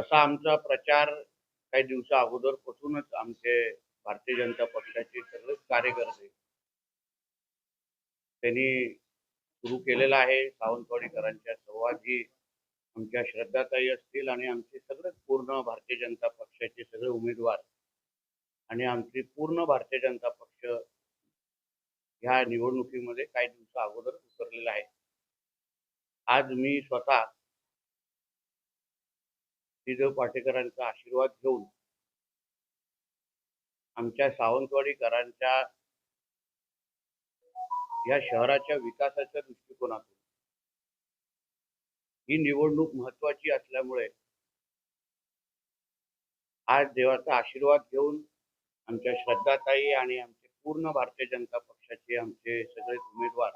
तसा आमचा प्रचार काही दिवसा अगोदरपासूनच आमचे भारतीय जनता पक्षाचे सगळेच कार्यकर्ते त्यांनी सुरू केलेला आहे. सावंतवाडीकरांच्या संवादी आमच्या श्रद्धाताई असतील आणि आमचे सगळेच पूर्ण भारतीय जनता पक्षाचे सगळे उमेदवार आणि आमची पूर्ण भारतीय जनता पक्ष ह्या निवडणुकीमध्ये काही दिवसा अगोदर उतरलेला आहे. आज मी स्वतः श्रीदेव पाटेकरांचा आशीर्वाद घेऊन आमच्या सावंतवाडीकरांच्या या शहराच्या विकासाच्या दृष्टिकोनातून ही निवडणूक महत्वाची असल्यामुळे आज देवाचा आशीर्वाद घेऊन आमच्या श्रद्धाताई आणि आमचे पूर्ण भारतीय जनता पक्षाचे आमचे सगळे उमेदवार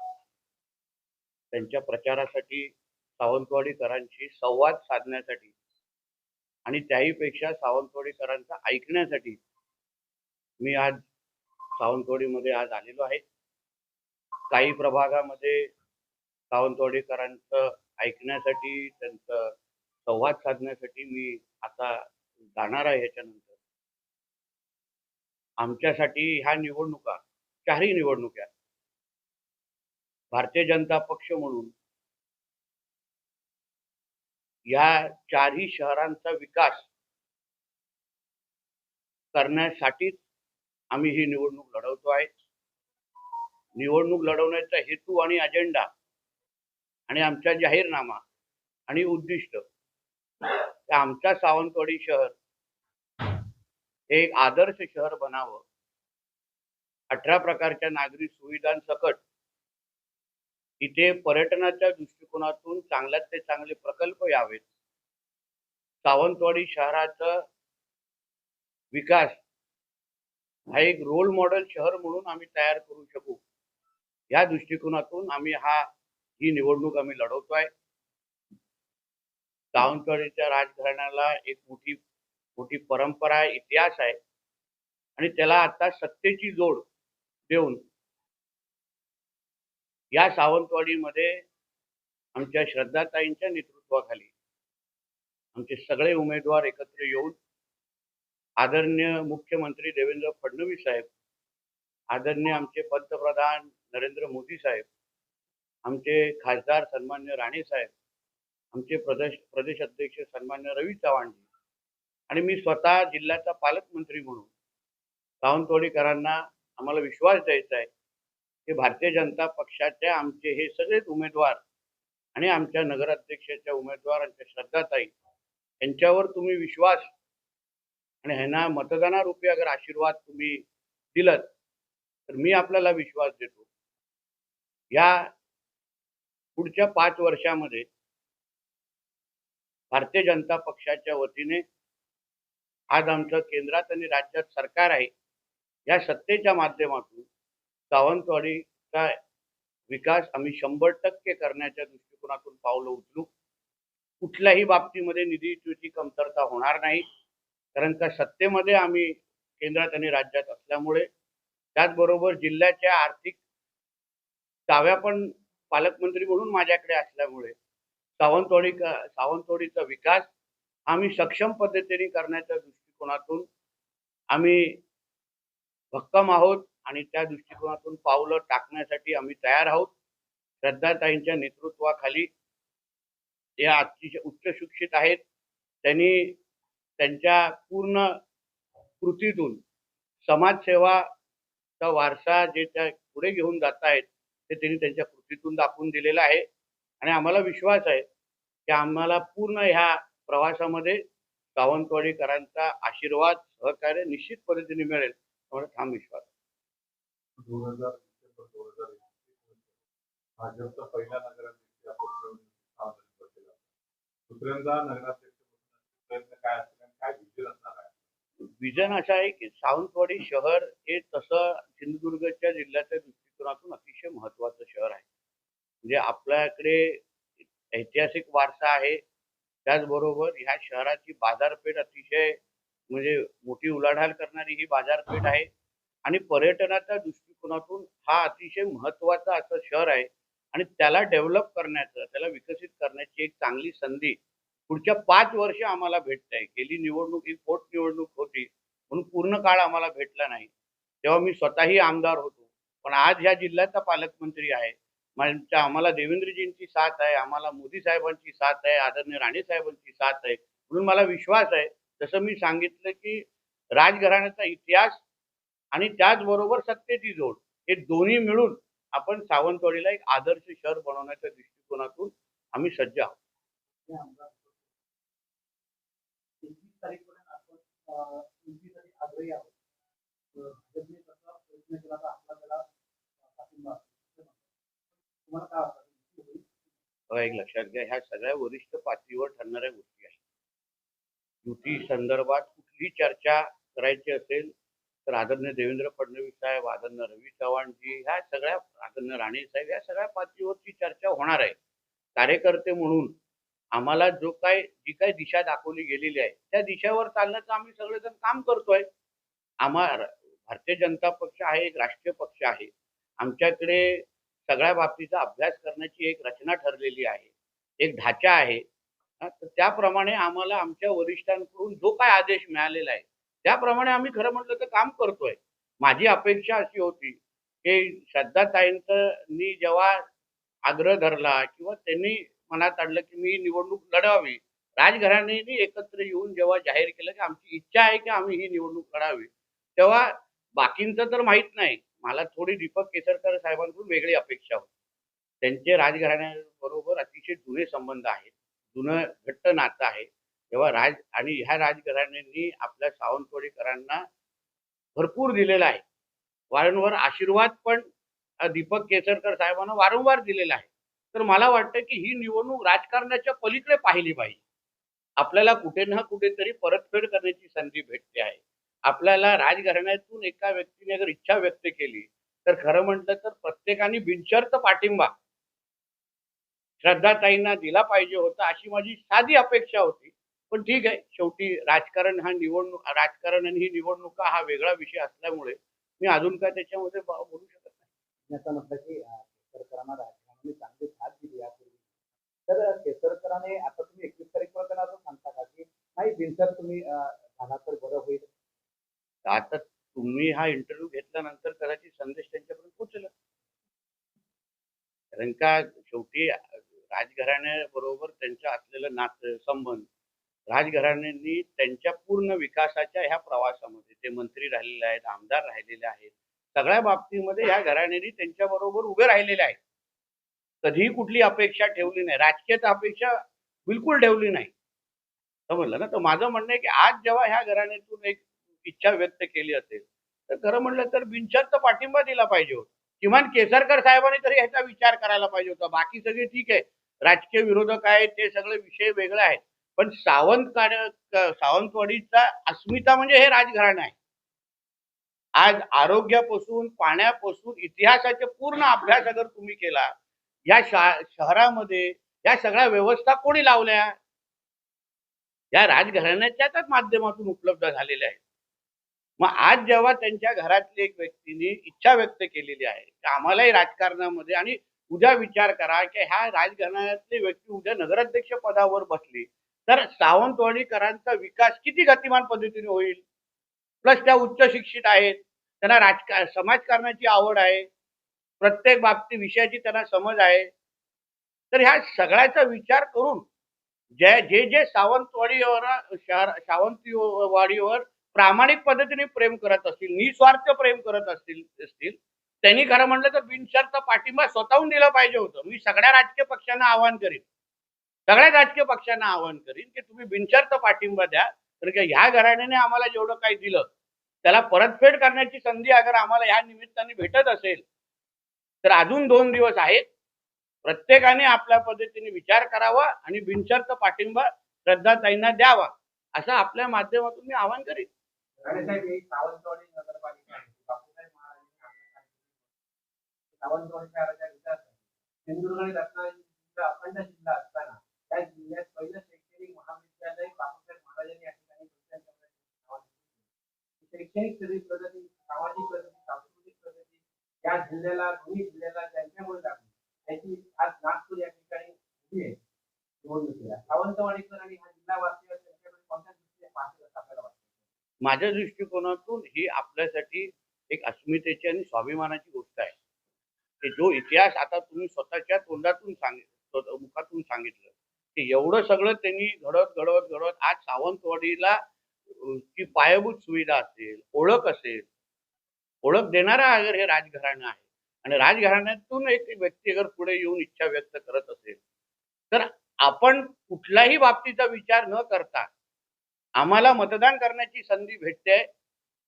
त्यांच्या प्रचारासाठी सावंतवाडीकरांशी संवाद साधण्यासाठी आणि त्याहीपेक्षा सावंतवाडीकरांचा ऐकण्यासाठी मी आज सावंतवाडीमध्ये आज आलेलो आहे. काही प्रभागामध्ये सावंतवाडीकरांचं ऐकण्यासाठी त्यांचं संवाद साधण्यासाठी मी आता जाणार आहे ह्याच्यानंतर. आमच्यासाठी ह्या निवडणुका चारही निवडणुका भारतीय जनता पक्ष म्हणून या चारही शहरांचा विकास करण्यासाठीच आम्ही ही निवडणूक लढवतो आहे. निवडणूक लढवण्याचा हेतू आणि अजेंडा आणि आमचा जाहीरनामा आणि उद्दिष्ट आमचा सावंतवाडी शहर हे एक आदर्श शहर बनावं. अठरा प्रकारच्या नागरी सुविधांसकट इथे पर्यटनाच्या दृष्टिकोनातून चांगल्यात ते चांगले प्रकल्प यावेत. सावंतवाडी शहराचा विकास हा एक रोल मॉडेल शहर म्हणून आम्ही तयार करू शकू. या दृष्टिकोनातून आम्ही हा ही निवडणूक आम्ही लढवतोय. सावंतवाडीच्या राजघराण्याला एक मोठी मोठी परंपरा आहे इतिहास आहे. आणि त्याला आता सत्तेची जोड देऊन या सावंतवाडीमध्ये आमच्या श्रद्धाताईंच्या नेतृत्वाखाली आमचे सगळे उमेदवार एकत्र येऊन आदरणीय मुख्यमंत्री देवेंद्र फडणवीस साहेब आदरणीय आमचे पंतप्रधान नरेंद्र मोदी साहेब आमचे खासदार सन्मान्य राणे साहेब आमचे प्रदेश प्रदेश अध्यक्ष सन्मान्य रवी चव्हाणजी आणि मी स्वतः जिल्ह्याचा पालकमंत्री म्हणून सावंतवाडीकरांना आम्हाला विश्वास द्यायचा आहे हे भारतीय जनता पक्षाचे आमचे हे सगळेच उमेदवार आणि आमच्या नगराध्यक्षाच्या उमेदवारांच्या श्रद्धाताई यांच्यावर तुम्ही विश्वास आणि ह्यांना मतदानारूपी अगर आशीर्वाद तुम्ही दिलत तर मी आपल्याला विश्वास देतो. या पुढच्या पाच वर्षामध्ये भारतीय जनता पक्षाच्या वतीने आज आमचं केंद्रात आणि राज्यात सरकार आहे या सत्तेच्या माध्यमातून सावंतवाडीचा विकास आम्ही शंभर टक्के करण्याच्या दृष्टिकोनातून पावलं उचलू. कुठल्याही बाबतीमध्ये निधीची कमतरता होणार नाही. कारण का सत्तेमध्ये आम्ही केंद्रात आणि राज्यात असल्यामुळे त्याचबरोबर जिल्ह्याच्या आर्थिक दाव्या पण पालकमंत्री म्हणून माझ्याकडे असल्यामुळे सावंतवाडी सावंतवाडीचा विकास आम्ही सक्षम पद्धतीने करण्याच्या दृष्टिकोनातून आम्ही भक्कम आहोत. आणि त्या दृष्टिकोनातून पावलं टाकण्यासाठी आम्ही तयार आहोत. श्रद्धाताईंच्या नेतृत्वाखाली या अतिशय उच्च शिक्षित आहेत. त्यांनी त्यांच्या पूर्ण कृतीतून समाजसेवाचा वारसा जे त्या पुढे घेऊन जात आहेत ते त्यांनी त्यांच्या कृतीतून दाखवून दिलेला आहे. आणि आम्हाला विश्वास आहे की आम्हाला पूर्ण ह्या प्रवासामध्ये सावंतवाडीकरांचा आशीर्वाद सहकार्य निश्चित पद्धतीने मिळेल. आम्हाला ठाम विश्वास आहे. दोन हजार डिसेंबर दोन हजार एकवीस भाजपचा पहिला नगराध्यक्ष आपण केला. दुसऱ्यांदा नगराध्यक्ष प्रयत्न काय असतील आणि काय विजय असणार आहे? विजन असं आहे की सावंतवाडी शहर हे तसं सिंधुदुर्गच्या जिल्ह्याच्या दृष्टिकोनातून अतिशय महत्वाचं शहर आहे. म्हणजे आपल्याकडे ऐतिहासिक वारसा आहे. त्याचबरोबर ह्या शहराची बाजारपेठ अतिशय म्हणजे मोठी उलाढाल करणारी ही बाजारपेठ आहे. आणि पर्यटनाच्या दृष्टिकोनातून हा अतिशय महत्त्वाचा असं शहर आहे. आणि त्याला डेव्हलप करण्याचं त्याला विकसित करण्याची एक चांगली संधी पुढच्या पाच वर्ष आम्हाला भेटत आहे गेली निवडणूक ही पोटनिवडणूक होती. म्हणून पूर्ण काळ आम्हाला भेटला नाही. तेव्हा मी स्वतःही आमदार होतो. पण आज ह्या जिल्ह्याचा पालकमंत्री आहे. म्हणजे आम्हाला देवेंद्रजींची साथ आहे आम्हाला मोदी साहेबांची साथ आहे आदरणीय राणे साहेबांची साथ आहे. म्हणून मला विश्वास आहे. जसं मी सांगितलं की राजघराण्याचा इतिहास आणि त्याचबरोबर सत्तेची जोड. हे दोन्ही मिळून आपण सावंतवाडीला एक आदर्श शहर बनवण्याच्या दृष्टिकोनातून आम्ही सज्ज आहोत. एक लक्षात घ्या ह्या सगळ्या वरिष्ठ पातळीवर ठरणाऱ्या गोष्टी आहेत. युती संदर्भात कुठली चर्चा करायची असेल तर आदरणीय देवेंद्र फडणवीस साहेब आदरणीय रवी चव्हाणजी ह्या सगळ्या आदरणीय राणे साहेब या सगळ्या पातळीवरची चर्चा होणार आहे. कार्यकर्ते म्हणून आम्हाला जो काय जी काय दिशा दाखवली गेलेली आहे त्या दिशेवर चालण्याचं आम्ही सगळेजण काम करतोय. आम्हा भारतीय जनता पक्ष आहे एक राष्ट्रीय पक्ष आहे. आमच्याकडे सगळ्या बाबतीचा अभ्यास करण्याची एक रचना ठरलेली आहे. एक ढाचा आहे. तर त्याप्रमाणे आम्हाला आमच्या वरिष्ठांकडून जो काय आदेश मिळालेला आहे त्याप्रमाणे आम्ही खरं म्हटलं तर काम करतोय. माझी अपेक्षा अशी होती की श्रद्धाताईंनी जेव्हा आग्रह धरला किंवा त्यांनी मनात आणलं की मी निवडणूक लढवावी राजघराण्याने एकत्र येऊन जेव्हा जाहीर केलं की आमची इच्छा आहे की आम्ही ही निवडणूक लढावी तेव्हा बाकींचं तर माहीत नाही. मला थोडी दीपक केसरकर साहेबांकडून वेगळी अपेक्षा होती. त्यांचे राजघराण्याबरोबर अतिशय जुने संबंध आहेत. जुनं घट्ट नातं आहे. तेव्हा राज आणि ह्या राजघराण्यांनी आपल्या सावंतवाडीकरांना भरपूर दिलेला आहे. वारंवार आशीर्वाद पण दीपक केसरकर साहेबांना वारंवार दिलेला आहे. तर मला वाटतं की ही निवडणूक राजकारणाच्या पलीकडे पाहिली पाहिजे. आपल्याला कुठे ना कुठेतरी परतफेड करण्याची संधी भेटते आहे. आपल्याला राजघराण्यातून एका व्यक्तीने जर इच्छा व्यक्त केली तर खरं म्हटलं तर प्रत्येकाने बिनशर्त पाठिंबा. श्रद्धाताईंना दिला पाहिजे होता अशी माझी साधी अपेक्षा होती. पण ठीक आहे. शेवटी राजकारण हा निवडणूक राजकारण आणि ही निवडणुका हा वेगळा विषय असल्यामुळे मी अजून काय त्याच्यामध्ये बोलू शकत नाही. असं म्हटलं की केसरकरांना राजकारणाने चांगली साथ दिली यापूर्वी. तर केसरकरांने आता तुम्ही एकवीस तारीखपर्यंत असं सांगता का की नाही बिनसर तुम्ही झाला तर बरं होईल? आता तुम्ही हा इंटरव्ह्यू घेतल्यानंतर कदाचित संदेश त्यांच्यापर्यंत पोहोचला. कारण का शेवटी राजघराण्याबरोबर त्यांचं असलेलं नातं संबंध राजघराण्यांनी त्यांच्या पूर्ण विकासाच्या ह्या प्रवासामध्ये ते मंत्री राहिलेले आहेत आमदार राहिलेले आहेत सगळ्या बाबतीमध्ये ह्या घराण्यांनी त्यांच्या बरोबर उभे राहिलेले आहेत. कधीही कुठली अपेक्षा ठेवली नाही राजकीय अपेक्षा बिलकुल ठेवली नाही. समजलं ना तर माझं म्हणणं आहे की आज जेव्हा ह्या घराण्यातून एक इच्छा व्यक्त केली असेल तर खरं म्हणलं तर बिनशर्त पाठिंबा दिला पाहिजे होता. किमान केसरकर साहेबांनी तरी ह्याचा विचार करायला पाहिजे होता. बाकी सगळे ठीक आहे. राजकीय विरोधक आहेत ते सगळे विषय वेगळे आहेत. पण सावंत सावंतवाडीचा अस्मिता म्हणजे हे राजघराणं आहे. आज आरोग्यापासून पाण्यापासून इतिहासाचे पूर्ण अभ्यास अगर तुम्ही केला या शहरामध्ये या सगळ्या व्यवस्था कोणी लावल्या? या राजघराण्याच्याच माध्यमातून उपलब्ध झालेल्या आहेत. मग आज जेव्हा त्यांच्या घरातली एक व्यक्तीने इच्छा व्यक्त केलेली आहे की आम्हालाही राजकारणामध्ये आणि उद्या विचार करा की ह्या राजघराण्यातली व्यक्ती उद्या नगराध्यक्ष पदावर बसली तर सावंतवाडीकरांचा विकास किती गतिमान पद्धतीने होईल? प्लस त्या उच्च शिक्षित आहेत. त्यांना राजकार समाजकारणाची आवड आहे. प्रत्येक बाबती विषयाची त्यांना समज आहे. तर ह्या सगळ्याचा विचार करून जे जे जे सावंतवाडीवर शहर सावंतवाडीवर प्रामाणिक पद्धतीने प्रेम करत असतील निस्वार्थ प्रेम करत असतील असतील त्यांनी खरं म्हटलं तर बिनशर्त पाठिंबा स्वतःहून दिला पाहिजे होतं. मी सगळ्या राजकीय पक्षांना आवाहन करीन. सगळ्या राजकीय पक्षांना आवाहन करीन की तुम्ही बिनशर्त पाठिंबा द्या. तर का ह्या घराण्याने आम्हाला जेवढं काही दिलं त्याला परतफेड करण्याची संधी अगर आम्हाला या निमित्ताने भेटत असेल तर अजून दोन दिवस आहेत. प्रत्येकाने आपल्या पद्धतीने विचार करावा आणि बिनशर्त पाठिंबा श्रद्धाताईंना द्यावा असं आपल्या माध्यमातून मी आवाहन करीन. सावंतवाडी त्या जिल्ह्यात पहिलं शैक्षणिक महाविद्यालय महाराजांनी या ठिकाणी शैक्षणिक प्रगती सामाजिक प्रगती सांस्कृतिक प्रगती या जिल्ह्याला दोन्ही जिल्ह्याला त्यांच्यामुळे लागली त्याची आज नागपूर या ठिकाणी उभी आहे. निवडणुकीला. सावंतवाडीकर आणि हा जिल्हा त्यांच्याकडे कोणत्या दृष्टीने असं आपल्याला वाटतं? माझ्या दृष्टिकोनातून ही आपल्यासाठी एक अस्मितेची आणि स्वाभिमानाची गोष्ट आहे. की जो इतिहास आता तुम्ही स्वतःच्या तोंडातून सांग एवढं सगळं त्यांनी घडत घडवत घडवत आज सावंतवाडीला ची पायाभूत सुविधा असेल ओळख असेल ओळख देणारा अगर हे राजघराणं आहे. आणि राजघराण्यातून एक व्यक्ती अगर पुढे येऊन इच्छा व्यक्त करत असेल तर आपण कुठल्याही बाबतीचा विचार न करता आम्हाला मतदान करण्याची संधी भेटते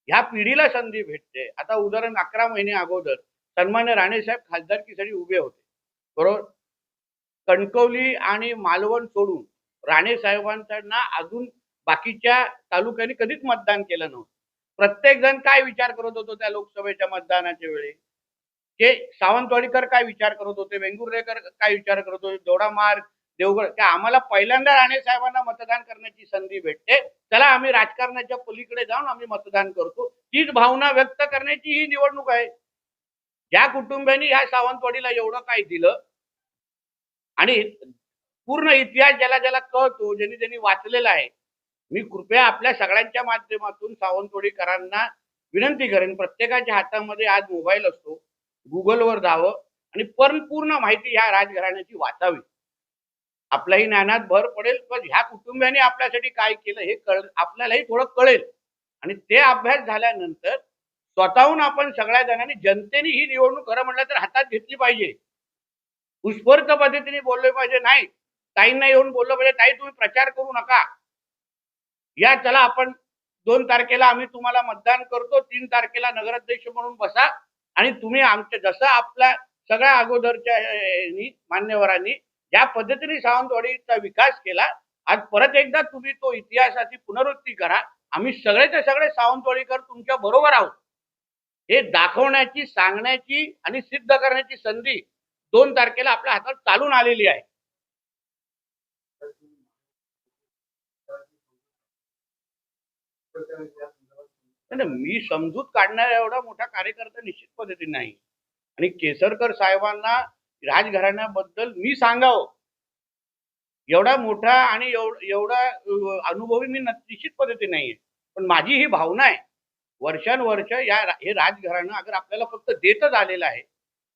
ह्या पिढीला संधी भेटते. आता उदाहरण अकरा महिने अगोदर सन्मान्य राणेसाहेब खासदारकीसाठी उभे होते. बरोबर? कणकवली आणि मालवण सोडून राणे साहेबांना अजून बाकीच्या तालुक्यांनी कधीच मतदान केलं नव्हतं. प्रत्येक जण काय विचार करत होतो त्या लोकसभेच्या मतदानाच्या वेळी? ते सावंतवाडीकर काय विचार करत होते? वेंगुर्लेकर काय विचार करत होते? दोडामार्ग देवगड त्या आम्हाला पहिल्यांदा राणे साहेबांना मतदान करण्याची संधी भेटते? त्याला आम्ही राजकारणाच्या पलीकडे जाऊन आम्ही मतदान करतो. तीच भावना व्यक्त करण्याची ही निवडणूक आहे. ज्या कुटुंबियांनी ह्या सावंतवाडीला एवढं काय दिलं आणि पूर्ण इतिहास ज्याला ज्याला कळतो ज्यांनी ज्यांनी वाचलेला आहे मी कृपया आपल्या सगळ्यांच्या माध्यमातून सावंतवाडीकरांना विनंती करेन प्रत्येकाच्या हातामध्ये आज मोबाईल असतो गुगलवर जावं आणि परिपूर्ण माहिती ह्या राजघराण्याची वाचावी. आपल्याही ज्ञानात भर पडेल पण ह्या कुटुंबियांनी आपल्यासाठी काय केलं हे कळ आपल्यालाही थोडं कळेल. आणि ते अभ्यास झाल्यानंतर स्वतःहून आपण सगळ्या जणांनी जनतेने ही निवडणूक खरं म्हटलं तर हातात घेतली पाहिजे. उत्स्फूर्त पद्धतीने बोलले पाहिजे. नाही ताईंना येऊन बोललं पाहिजे. ताई तुम्ही प्रचार करू नका. या चला आपण दोन तारखेला आम्ही तुम्हाला मतदान करतो. तीन तारखेला नगराध्यक्ष म्हणून बसा. आणि तुम्ही आमच्या जसं आपल्या सगळ्या अगोदरच्या मान्यवरांनी ज्या पद्धतीने सावंतवाडीचा विकास केला. आज परत एकदा तुम्ही तो इतिहासाची पुनरुत्ती करा. आम्ही सगळेचे सगळे सावंतवाडीकर तुमच्या बरोबर आहोत. हे दाखवण्याची सांगण्याची आणि सिद्ध करण्याची संधी दोन तारखेला आपल्या हातात चालून आलेली आहे. मी समजूत काढणारा एवढा मोठा कार्यकर्ता निश्चित पद्धतीने नाही. आणि केसरकर साहेबांना राजघराण्याबद्दल मी सांगावं. एवढा मोठा आणि एवढा अनुभवी मी निश्चित पद्धतीने नाहीये. पण माझी ही भावना आहे. वर्षानुवर्ष या हे राजघराणं अगर आपल्याला फक्त देतच आलेलं आहे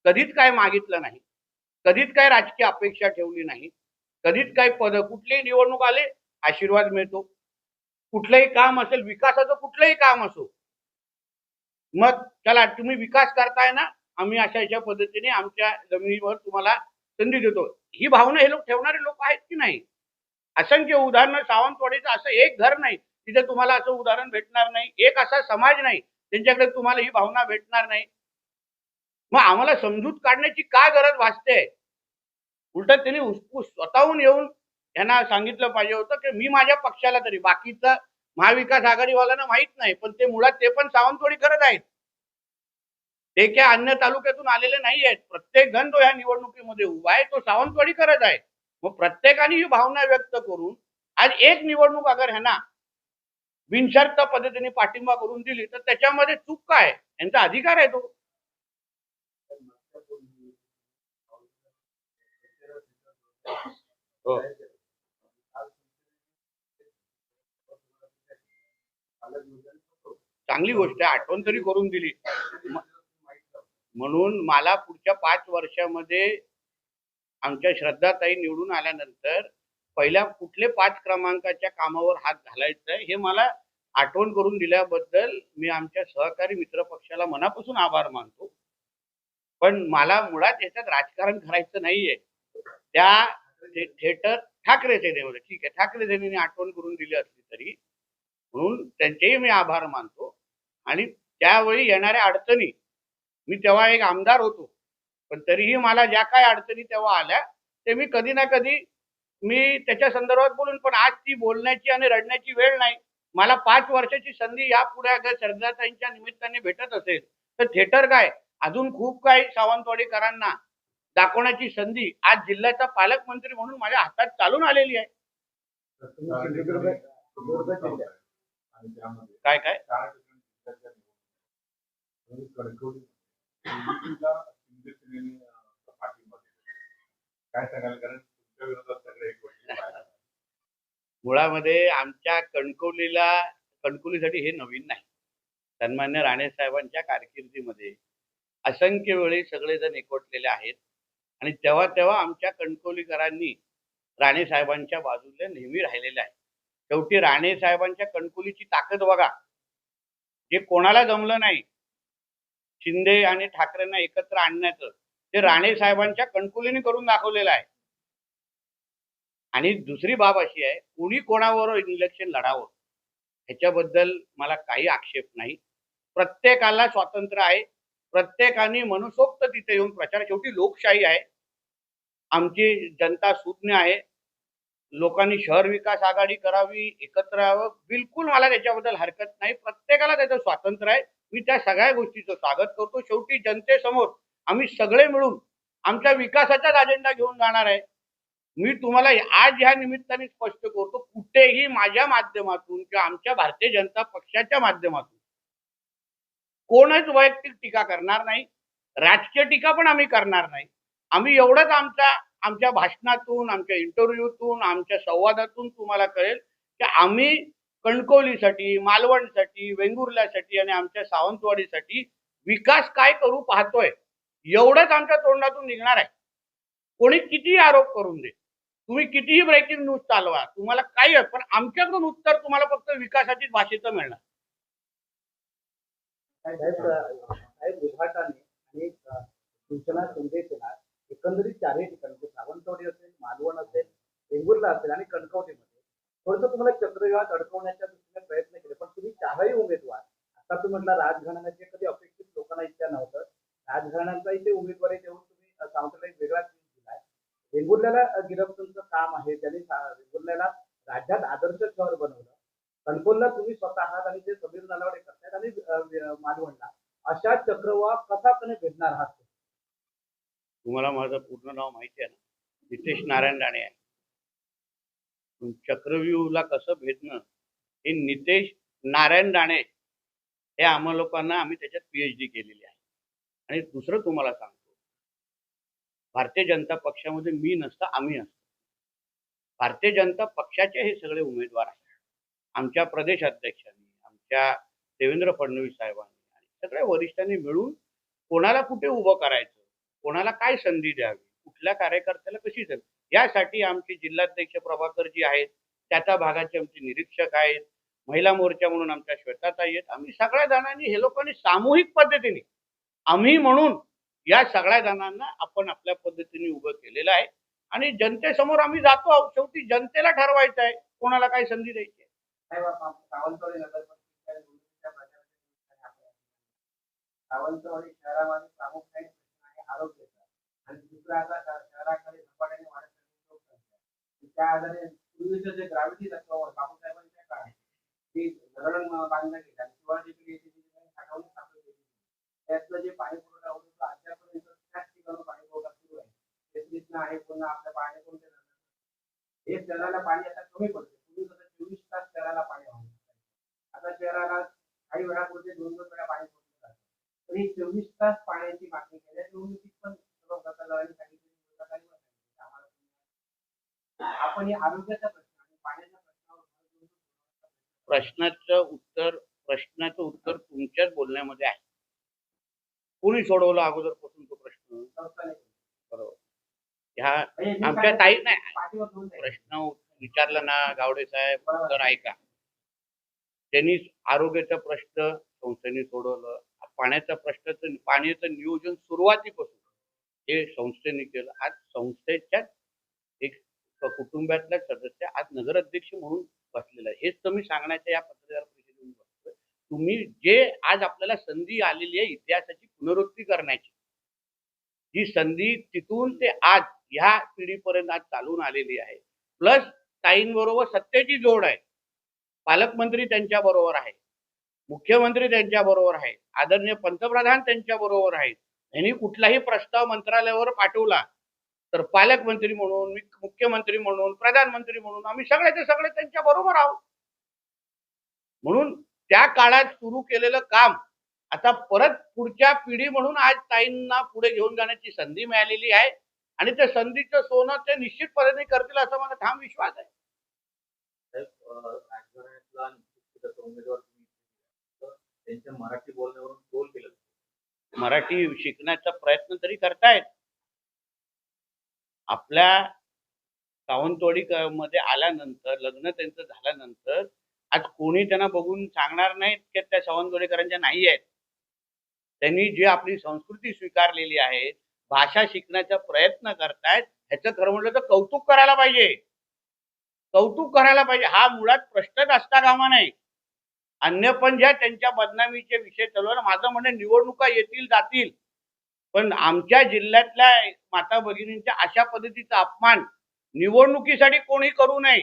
कधीच काय मागितलं नाही. कधीच काय राजकीय अपेक्षा ठेवली नाही. कधीच काय पद कुठलेही निवडणूक आले आशीर्वाद मिळतो. कुठलंही काम असेल विकासाचं कुठलंही काम असो मग चला तुम्ही विकास करताय ना आम्ही अशा अशा पद्धतीने आमच्या जमिनीवर तुम्हाला संधी देतो. ही भावना हे लोक ठेवणारे लोक आहेत की नाही? असंख्य उदाहरणं सावंतवाडीचं असं एक घर नाही तिथे तुम्हाला असं उदाहरण भेटणार नाही. एक असा समाज नाही त्यांच्याकडे तुम्हाला ही भावना भेटणार नाही. मग आम्हाला समजूत काढण्याची का गरज भासते? उलट त्यांनी उसपूस स्वतःहून येऊन यांना सांगितलं पाहिजे होतं की मी माझ्या पक्षाला तरी बाकीचं महाविकास आघाडीवाल्यांना माहीत नाही पण ते मुळात ते पण सावंतवाडी करत आहेत. ते काय अन्य तालुक्यातून आलेले नाही आहेत. प्रत्येक जण तो ह्या निवडणुकीमध्ये उभा आहे तो सावंतवाडी करत आहे. मग प्रत्येकाने ही भावना व्यक्त करून आज एक निवडणूक अगर ह्यांना बिनशर्त पद्धतीने पाठिंबा करून दिली तर त्याच्यामध्ये चूक काय? यांचा अधिकार आहे तो. हो. चांगली गोष्ट आहे. आठवण तरी करून दिली. म्हणून मला पुढच्या पाच वर्षामध्ये आमच्या श्रद्धाताई निवडून आल्यानंतर पहिल्या कुठले पाच क्रमांकाच्या कामावर हात घालायचा हे मला आठवण करून दिल्याबद्दल मी आमच्या सहकारी मित्र पक्षाला मनापासून आभार मानतो. पण मला मुळात याच्यात राजकारण करायचं नाहीये. त्या थेटर थिएटर ठाकरे सेनेवर. ठीक आहे ठाकरे सेनेने आठवण करून दिली असली तरी म्हणून त्यांचेही मी आभार मानतो. आणि त्यावेळी येणाऱ्या अडचणी मी तेव्हा एक आमदार होतो. पण तरीही मला ज्या काय अडचणी तेव्हा आल्या ते मी कधी ना कधी मी त्याच्या संदर्भात बोलून पण आज ती बोलण्याची आणि रडण्याची वेळ नाही. मला पाच वर्षाची संधी यापुढे अगर श्रद्धाताईंच्या निमित्ताने भेटत असेल तर थिएटर काय? अजून खूप काही सावंतवाडीकरांना दाखवण्याची संधी आज जिल्ह्याचा पालकमंत्री म्हणून माझ्या हातात चालून आलेली आहे. काय काय? काय सांगाल कारण तुमच्या विरोधात सगळे एक मुळामध्ये आमच्या कणकवलीला कणकवलीसाठी हे नवीन नाही. सन्मान्य राणे साहेबांच्या कारकिर्दीमध्ये असंख्य वेळी सगळेजण एकवटलेले आहेत. आणि तेव्हा तेव्हा आमच्या कणकोलीकरांनी राणे साहेबांच्या बाजूला नेहमी राहिलेले आहे शेवटी राणे साहेबांच्या कणकोलीची ताकद बघा. जे कोणाला जमलं नाही शिंदे आणि ठाकरेंना एकत्र आणण्याचं ते राणे साहेबांच्या कणकुलीने करून दाखवलेलं आहे. आणि दुसरी बाब अशी आहे कुणी कोणावर इलेक्शन लढावं ह्याच्याबद्दल मला काही आक्षेप नाही. प्रत्येकाला स्वातंत्र्य आहे प्रत्येकाने मनसोक्त तिथे येऊन प्रचार. शेवटी लोकशाही आहे. आमची जनता सुज्ञ आहे. लोकांनी शहर विकास आघाडी करावी एकत्र यावं. बिलकुल मला त्याच्याबद्दल हरकत नाही. प्रत्येकाला त्याचं स्वातंत्र्य आहे. मी त्या सगळ्या गोष्टीचं स्वागत करतो. शेवटी जनतेसमोर आम्ही सगळे मिळून आमच्या विकासाचाच अजेंडा घेऊन जाणार आहे. मी तुम्हाला आज ह्या निमित्ताने स्पष्ट करतो कुठेही माझ्या माध्यमातून किंवा आमच्या भारतीय जनता पक्षाच्या माध्यमातून कोणच वैयक्तिक टीका करणार नाही. राजकीय टीका पण आम्ही करणार नाही. आम्ही एवढंच आमच्या आमच्या भाषणातून आमच्या इंटरव्ह्यूतून आमच्या संवादातून तुम्हाला कळेल की आम्ही कणकवलीसाठी मालवणसाठी वेंगुर्ल्यासाठी आणि आमच्या सावंतवाडीसाठी विकास काय करू पाहतोय एवढंच आमच्या तोंडातून निघणार आहे. कोणी कितीही आरोप करून दे तुम्ही कितीही ब्रेकिंग न्यूज चालवा तुम्हाला काही पण आमच्याकडून उत्तर तुम्हाला फक्त विकासाचीच भाषेचं मिळणार. साहेब उद्घाटाने सूचना संदेश येणार एकंदरीत चारही ठिकाणी म्हणजे सावंतवाडी असेल मालवण असेल वेंगुर्ला असेल आणि कणकवटीमध्ये थोडंसं तुम्हाला चक्रव्यूहात अडकवण्याच्या दृष्टीने प्रयत्न केले पण तुम्ही चारही उमेदवार आता तुम्ही म्हटलं राजघराण्याचे कधी अपेक्षित लोकांना इच्छा नव्हतं. राजघराण्यांचा इथे उमेदवारी देऊन तुम्ही अ, सावंतवाडीला एक वेगळा न्यूज दिलाय. वेंगुर्ल्याला अ, काम आहे त्यांनी वेंगुर्ल्याला राज्यात आदर्श शहर बनवलं. कणकोलला तुम्ही स्वतः आहात आणि ते समीर नलावडे करतायत आणि मालवणला अशा चक्रवाह कसापणे भेटणार आहात तुम्हाला माझं पूर्ण नाव माहिती आहे ना? नितेश नारायण राणे आहे. चक्रव्यूहला कसं भेटणं? हे नितेश नारायण राणे हे आम्हा लोकांना आम्ही त्याच्यात पीएचडी केलेली आहे. आणि दुसरं तुम्हाला सांगतो. भारतीय जनता पक्षामध्ये मी नसतं आम्ही असतो भारतीय जनता पक्षाचे हे सगळे उमेदवार आहेत. आमच्या प्रदेश अध्यक्षांनी आमच्या देवेंद्र फडणवीस साहेबांनी आणि सगळ्या वरिष्ठांनी मिळून कोणाला कुठे उभं करायचं कोणाला काय संधी द्यावी कुठल्या कार्यकर्त्याला कशी संधी यासाठी आमचे जिल्हाध्यक्ष प्रभाकर जी आहेत त्या त्या भागाचे आमचे निरीक्षक आहेत महिला मोर्चा म्हणून आमच्या श्वेताताई आहेत आम्ही सगळ्या जणांनी हे लोकांनी सामूहिक पद्धतीने आम्ही म्हणून या सगळ्या जणांना आपण आपल्या पद्धतीने उभं केलेलं आहे आणि जनतेसमोर आम्ही जातो आहोत शेवटी जनतेला ठरवायचं आहे कोणाला काय संधी द्यायची सावंतवाडी सावंतवाडी शहरामध्ये प्रामुख्याने प्रश्न आहे आरोग्याचा. आणि दुसरा आता शहराकडे झपाट्याने वाढत त्या आधारे पूर्वीचं जे ग्राविटी तत्वावर बापूसाहेबांच्या काळात ते धरण बांधलं गेलं. आणि शिवाजी पिढी येथे जी काही त्यातलं जे पाणी पुरवठा होतो तो अद्यापर्यंत त्याच ठिकाणी पाणी पुरवठा सुरू आहे. तेथलीच आहे पुन्हा आपल्या पाणी कोणते हे शहराला पाणी आता कमी पडते तुम्ही कसं चोवीस तास शहराला पाणी हवं आता शहराला काही वेळापुरते दोन दोन वेळा पाणी पोहोचत जातं तर ही चोवीस तास पाण्याची मागणी केल्या निवडणुकीत पण सांगितलं आम्हाला आपण हे आरोग्याचा प्रश्न आणि प्रश्नावर प्रश्नाचं उत्तर प्रश्नाचं उत्तर तुमच्याच बोलण्यामध्ये आहे. कोणी सोडवलं अगोदरपासून तो प्रश्न? बरोबर. ह्या म्हणजे आमच्या ताई नाही. प्रश्न विचारला ना गावडे साहेब. तर ऐका. त्यांनी आरोग्याचा प्रश्न संस्थेने सोडवलं. पाण्याचा प्रश्न पाण्याचं नियोजन सुरुवातीपासून हे संस्थेने केलं. आज संस्थेच्या एक कुटुंबातला सदस्य आज नगराध्यक्ष म्हणून बसलेला आहे. हेच तर मी सांगण्याच्या या पत्रकार परिषदेतून बसतोय. तुम्ही जे आज आपल्याला संधी आलेली आहे इतिहासाची पुनरुक्ती करण्याची ही संधी तिथून ते आज ह्या पिढीपर्यंत आज चालून आलेली आहे. प्लस ताईंबरोबर सत्तेची जोड आहे. पालकमंत्री त्यांच्या बरोबर आहे मुख्यमंत्री त्यांच्या बरोबर आहे आदरणीय पंतप्रधान त्यांच्या बरोबर आहेत. यांनी कुठलाही प्रस्ताव मंत्रालयावर पाठवला तर पालकमंत्री म्हणून मी मुख्यमंत्री म्हणून प्रधानमंत्री म्हणून आम्ही सगळ्याचे सगळे त्यांच्या बरोबर आहोत. म्हणून त्या काळात सुरू केलेलं काम आता परत पुढच्या पिढी म्हणून आज ताईंना पुढे घेऊन जाण्याची संधी मिळालेली आहे. आणि त्या संधीचं सोनं ते निश्चितपणे करतील असा माझा ठाम विश्वास आहे. मराठी बोलण्यावरून ट्रोल केलं मराठी शिकण्याचा प्रयत्न तरी करतायत. आपल्या सावंतवाडी मध्ये आल्यानंतर लग्न त्यांचं झाल्यानंतर आज कोणी त्यांना बघून सांगणार नाहीत की त्या सावंतवाडीकरांच्या नाही आहेत. त्यांनी जी आपली संस्कृती स्वीकारलेली आहे भाषा शिकण्याचा प्रयत्न करतायत ह्याचं खरं म्हटलं तर कौतुक करायला पाहिजे. कौतुक करायला पाहिजे. हा मुळात प्रश्नच असता कामा नाही. अन्य पण ज्या त्यांच्या बदनामीचे विषय चालू आहे माझं म्हणणं निवडणुका येतील जातील. पण आमच्या जिल्ह्यातल्या माता भगिनींच्या अशा पद्धतीचा अपमान निवडणुकीसाठी कोणी करू नये.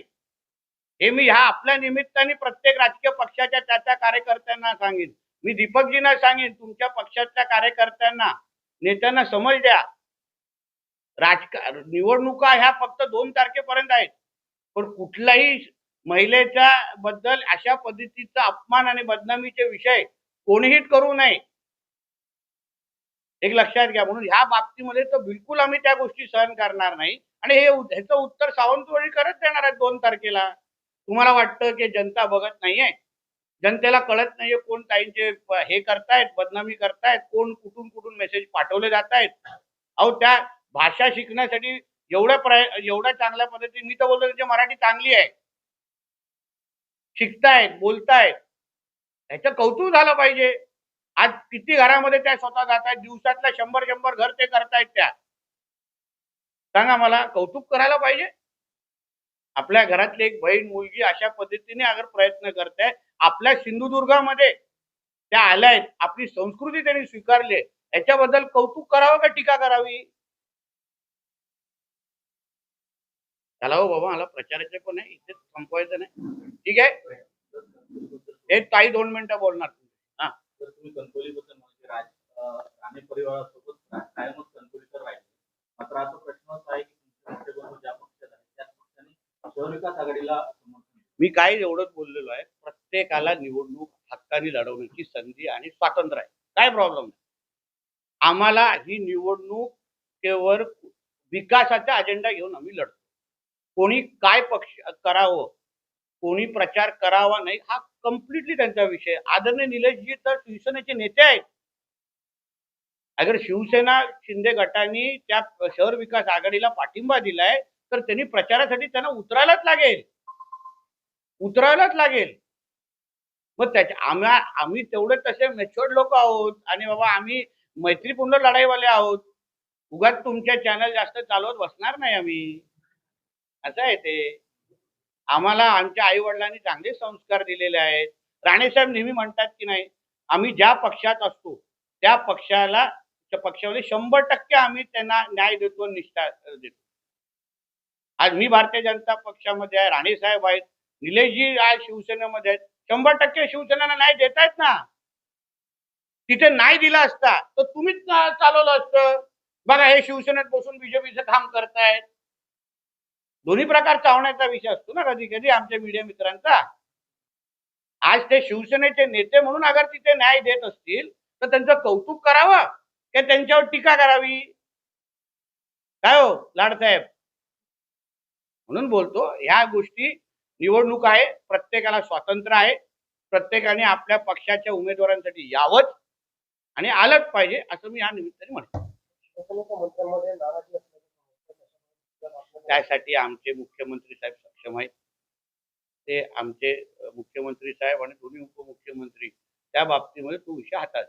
हे मी ह्या आपल्या निमित्ताने प्रत्येक राजकीय पक्षाच्या त्या त्या कार्यकर्त्यांना सांगेन. मी दीपकजींना सांगेन तुमच्या पक्षाच्या कार्यकर्त्यांना. नेत्यांना समज द्या. राजकार निवडणुका ह्या फक्त दोन तारखेपर्यंत आहेत. पण कुठलाही महिलेच्या बद्दल अशा पद्धतीचा अपमान आणि बदनामीचे विषय कोणीही करू नये. एक लक्षात घ्या. म्हणून ह्या बाबतीमध्ये तर बिलकुल आम्ही त्या गोष्टी सहन करणार नाही. आणि हे ह्याचं उत्तर सावंतवाडी करत देणार आहेत दोन तारखेला. तुम्हाला वाटतं की जनता बघत नाहीये? जनतेला कळत नाहीये कोण ताईंचे हे करतायत बदनामी करतायत कोण कुठून कुठून मेसेज पाठवले जात आहेत अहो त्या भाषा शिकण्यासाठी एवढ्या प्रय एवढ्या चांगल्या पद्धतीने मी तर बोलतो त्याची मराठी चांगली आहे. शिकतायत बोलतायत. ह्याचं कौतुक झालं पाहिजे. आज किती घरामध्ये त्या स्वतः जात आहेत दिवसातल्या शंभर शंभर घर ते करतायत त्या. सांगा मला कौतुक करायला पाहिजे? आपल्या घरातली एक बहीण मुलगी अशा पद्धतीने अगर प्रयत्न करते आपल्या सिंधुदुर्गामध्ये त्या आल्या आहेत. आपली संस्कृती त्यांनी स्वीकारली आहे. याच्याबद्दल कौतुक करावं का टीका करावी? चला हो बाबा मला प्रचाराचे पण आहे. इथे संपवायचं नाही. ठीक आहे? हे काही दोन मिनिटं बोलणार. हा. तर तुम्ही कणकवलीबद्दल म्हणजे राणे परिवारासोबत कायमच कणकवलीकर राहिले. मात्र आता प्रश्न असा आहे की ज्या पक्षात त्याच पक्षाने शहर विकास आघाडीला मी काय एवढंच बोललेलो आहे प्रत्येकाला निवडणूक हक्काने लढवण्याची संधी आणि स्वातंत्र्य आहे. काय प्रॉब्लेम नाही. आम्हाला ही निवडणूक केवळ विकासाचा अजेंडा घेऊन आम्ही लढतो. कोणी काय पक्ष करावं कोणी प्रचार करावा नाही हा कम्प्लिटली त्यांचा विषय आदरणीय निलेशजी तर शिवसेनेचे नेते आहेत. अगर शिवसेना शिंदे गटाने त्या शहर विकास आघाडीला पाठिंबा दिलाय तर त्यांनी प्रचारासाठी त्यांना उतरायलाच लागेल. उतरायलाच लागेल. मग त्याच्या आम्हा आम्ही तेवढे तसे मेच्युअर्ड लोक आहोत आणि बाबा आम्ही मैत्रीपूर्ण लढाईवाले आहोत. उगाच तुमच्या चॅनल जास्त चालवत बसणार नाही आम्ही. असं आहे ते. आम्हाला आमच्या आई वडिलांनी चांगले संस्कार दिलेले आहेत. राणेसाहेब नेहमी म्हणतात की नाही आम्ही ज्या पक्षात असतो त्या पक्षाला त्या पक्षामध्ये शंभर टक्के आम्ही त्यांना न्याय देतो निष्ठा देतो. आज मी भारतीय जनता पक्षामध्ये आहे राणेसाहेब आहेत निलेशजी आज शिवसेनेमध्ये आहेत शंभर टक्के शिवसेनेला न्याय देत आहेत ना. तिथे नाही दिला असता तर तुम्हीच चालवलं असतं. बघा हे शिवसेनेत बसून बीजेपीचं काम करतायत. दोन्ही प्रकार चावण्याचा विषय असतो ना कधी कधी आमच्या मीडिया मित्रांचा. आज ते शिवसेनेचे नेते म्हणून अगर तिथे न्याय देत असतील तर त्यांचं कौतुक करावं की त्यांच्यावर टीका करावी. काय हो लाडसाहेब म्हणून बोलतो ह्या गोष्टी निवडणूक आहे प्रत्येकाला स्वातंत्र्य आहे प्रत्येकाने आपल्या पक्षाच्या उमेदवारांसाठी यावंच आणि आलंच पाहिजे असं मी या निमित्ताने म्हणतो त्यासाठी आमचे मुख्यमंत्री साहेब सक्षम आहेत. ते आमचे मुख्यमंत्री साहेब आणि दोन्ही उपमुख्यमंत्री त्या बाबतीमध्ये तो विषय हातात